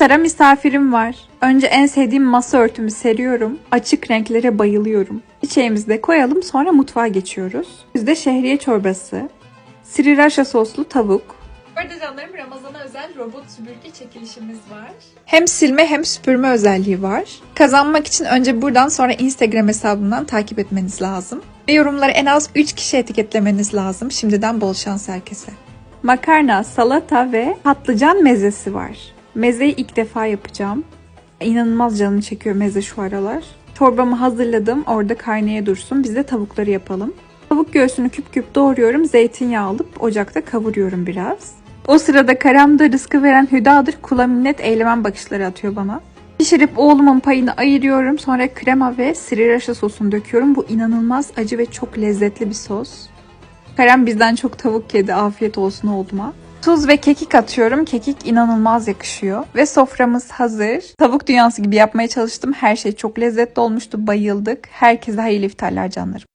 İftara misafirim var. Önce en sevdiğim masa örtümü seriyorum. Açık renklere bayılıyorum. İçeğimizi de koyalım sonra mutfağa geçiyoruz. Bizde şehriye çorbası, sriracha soslu tavuk, Bu arada canlarım Ramazan'a özel robot süpürge çekilişimiz var. Hem silme hem süpürme özelliği var. Kazanmak için önce buradan sonra Instagram hesabımdan takip etmeniz lazım. Ve yorumlara en az 3 kişi etiketlemeniz lazım. Şimdiden bol şans herkese. Makarna, salata ve patlıcan mezesi var. Mezeyi ilk defa yapacağım. İnanılmaz canım çekiyor meze şu aralar. Çorbamı hazırladım. Orada kaynaya dursun. Biz de tavukları yapalım. Tavuk göğsünü küp küp doğruyorum. Zeytinyağı alıp ocakta kavuruyorum biraz. O sırada karamda rızkı veren Hüda'dır kula minnet eylemem bakışları atıyor bana. Pişirip oğlumun payını ayırıyorum. Sonra krema ve sriracha sosunu döküyorum. Bu inanılmaz acı ve çok lezzetli bir sos. Kerem bizden çok tavuk yedi. Afiyet olsun oğluma. Tuz ve kekik atıyorum. Kekik inanılmaz yakışıyor. Ve soframız hazır. Tavuk dünyası gibi yapmaya çalıştım. Her şey çok lezzetli olmuştu. Bayıldık. Herkese hayırlı iftarlar canlarım.